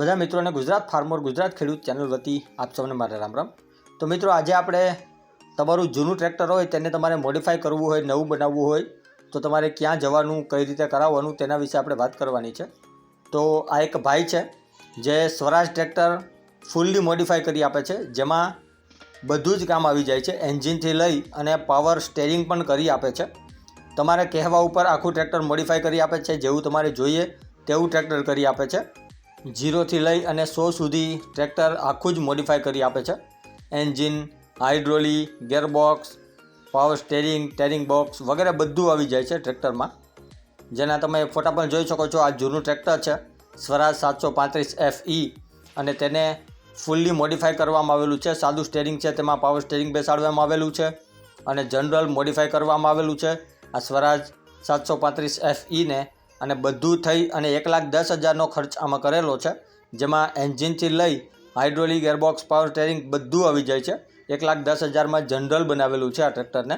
બધા મિત્રોને ગુજરાત ફાર્મર ગુજરાત ખેડૂત ચેનલ વતી આપ સૌને મારા રામ રામ. તો મિત્રો, આજે આપણે તમારું જૂનું ટ્રેક્ટર હોય તેને તમારે મોડિફાઈ કરવું હોય, નવું બનાવવું હોય, તો તમારે ક્યાં જવાનું, કઈ રીતે કરાવવાનું તેના વિશે આપણે વાત કરવાની છે. તો આ એક ભાઈ છે, જે સ્વરાજ ટ્રેક્ટર ફૂલ્લી મોડિફાઈ કરી આપે છે, જેમાં બધું જ કામ આવી જાય છે, એન્જિનથી લઈ અને પાવર સ્ટેરિંગ પણ કરી આપે છે. તમારે કહેવા ઉપર આખું ટ્રેક્ટર મોડિફાઈ કરી આપે છે, જેવું તમારે જોઈએ તેવું ટ્રેક્ટર કરી આપે છે. ઝીરોથી લઈ અને સો સુધી ટ્રેક્ટર આખું જ મોડિફાઈ કરી આપે છે. Engine hydraulic gearbox power steering steering box વગેરે બધું આવી જાય છે ટ્રેક્ટરમાં. જેના તમે ફોટા પણ જોઈ શકો છો, આ જૂનું ટ્રેક્ટર છે, સ્વરાજ સાતસો પાંત્રીસ એફ ઈ અને તેને ફૂલ્લી મોડિફાઈ કરવામાં આવેલું છે. સાદું સ્ટેરિંગ છે, તેમાં પાવર સ્ટેરિંગ બેસાડવામાં આવેલું છે અને જનરલ મોડિફાઈ કરવામાં આવેલું છે. આ સ્વરાજ સાતસો પાંત્રીસ એફ ઈને અને બધું થઈ અને એક લાખ દસ હજારનો ખર્ચ આમાં કરેલો છે, જેમાં એન્જિનથી લઈ હાઇડ્રોલિક, એરબોક્સ, પાવર સ્ટેરિંગ બધું આવી જાય છે. એક લાખ દસ હજારમાં જનરલ બનાવેલું છે આ ટ્રેક્ટરને.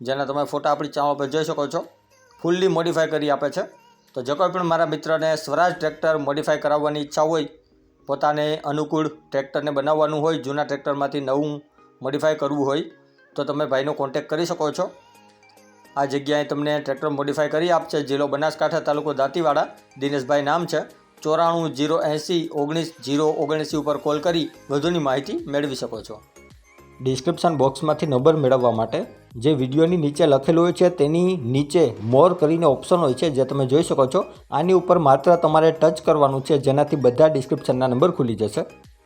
જેના તમે ફોટા આપણી ચાવા પર જોઈ શકો છો. ફૂલ્લી મોડિફાઈ કરી આપે છે. તો જો કોઈ પણ મારા મિત્રને સ્વરાજ ટ્રેક્ટર મોડિફાઈ કરાવવાની ઈચ્છા હોય, પોતાને અનુકૂળ ટ્રેક્ટરને બનાવવાનું હોય, જૂના ટ્રેક્ટરમાંથી નવું મોડિફાઈ કરવું હોય, તો તમે ભાઈનો કોન્ટેક કરી શકો છો. આ જગ્યાએ તમને ટ્રેક્ટર મોડિફાઈ કરી આપશે. જિલ્લો બનાસકાંઠા તાલુકો દાંતીવાડા. દિનેશભાઈ નામ છે. ચોરાણું જીરો એંસી ઓગણીસ જીરો ઓગણસી ઉપર કોલ કરી વધુની માહિતી મેળવી શકો છો. ડિસ્ક્રિપ્શન બોક્સમાંથી નંબર મેળવવા માટે જે વિડીયોની નીચે લખેલું હોય છે, તેની નીચે મોર કરીને ઓપ્શન હોય છે, જે તમે જોઈ શકો છો. આની ઉપર માત્ર તમારે ટચ કરવાનું છે, જેનાથી બધા ડિસ્ક્રિપ્શનના નંબર ખુલી જશે.